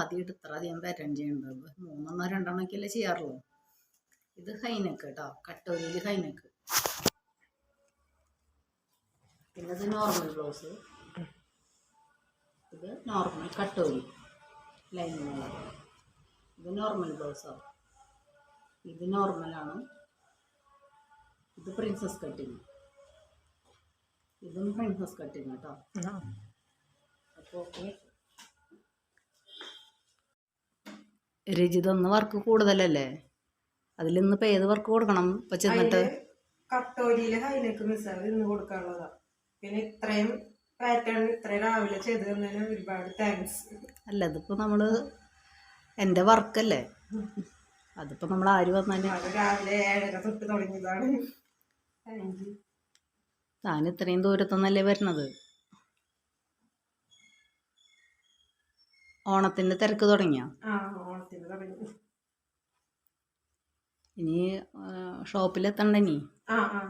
ആദ്യമായിട്ട് ഇത്ര അധികം പാറ്റേൺ ചെയ്യേണ്ടത് മൂന്നെണ്ണോ രണ്ടെണ്ണൊക്കെയല്ലേ ചെയ്യാറുള്ളൂ. ഇത് ഹൈനക്ക് കേട്ടോ കട്ടോരിയിൽ ഹൈനക്ക്. പിന്നെ ഇത് നോർമൽ ബ്ലൗസ് ഇത് നോർമൽ കട്ടോരി. ലൈനിങ് ഇത് നോർമൽ ബ്ലൗസാണ് ഇത് നോർമലാണ് ഇത് പ്രിൻസസ് കട്ടിങ് ഇതും പ്രിൻസസ് കട്ടിങ് കേട്ടോ അപ്പോൾ ഓക്കെ രജിത ഒന്ന് വർക്ക് കൂടുതലല്ലേ? അതിൽ ഇന്നിപ്പോൾ ഏത് വർക്ക് കൊടുക്കണം? ഇപ്പം ചെന്നിട്ട്? കട്ടോരിയിലെ ഹൈലൈറ്റ് മിസ്സാവ് ഇന്ന് കൊടുക്കാനുള്ളതാ. പിന്നെ ഇത്രയും പാറ്റേൺ ഇത്രയും രാവിലെ ചെയ്ത് തന്നതിന് ഒരുപാട് താങ്ക്സ് അല്ല ഇതിപ്പോൾ നമ്മൾ എന്റെ വർക്കല്ലേ? അതിപ്പോൾ നമ്മൾ ആര് വന്നാലും? രാവിലെ ഏഴര തൊട്ട് തുടങ്ങിയതാണ്. താൻ ഇത്രയും ദൂരത്തുനിന്നല്ലേ വരുന്നത്? ഓണത്തിന്റെ തിരക്ക് തുടങ്ങിയോ? ഇനി ഷോപ്പിലെത്തണ്ടേ നീ? ആ ആ.